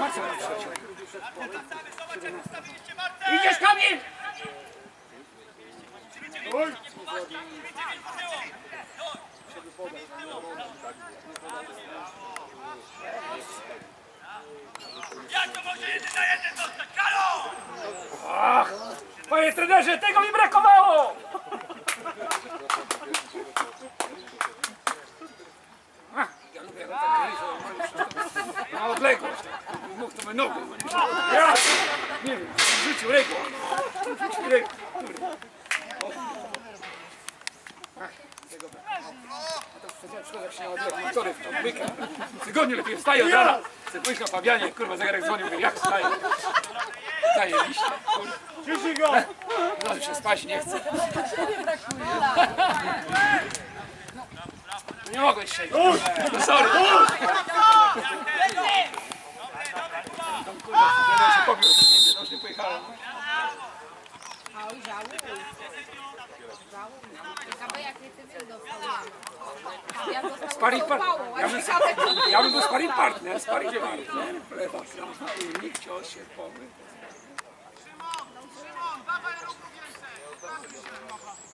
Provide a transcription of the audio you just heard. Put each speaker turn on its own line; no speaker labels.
Marcel przyszedł. Idziesz Kamil!
Jak to może jeden na jeden zostać? Halo!
Ach, panie trenerze, tego mi brakowało! Nogą. Ja, nie wiem, w życiu regła. W życiu regła. Kurde. O. Ach, tego brak. A to wtedy na przykład jak się na odległość, motory w tą mykę. Tygodniu lepiej wstaję od rana. Chcę pójść na Fabianie, kurwa, zegarek dzwonił, mówię, jak wstaję? Zajebiście, kurwa.
Ciśnij go!
No, się spać nie chce. No nie mogłeś siedzieć. No sorry. Tam kurwa, trener się pobił, to nigdy już nie pojechałem.
Oj, żałuj. Żałuj. Ciekawe jakie ty dostał. Ja dostałam
Sparring par- ja bym- Ja bym był sparring partner, sparring partner. Lewa strona, i nikt się pomył.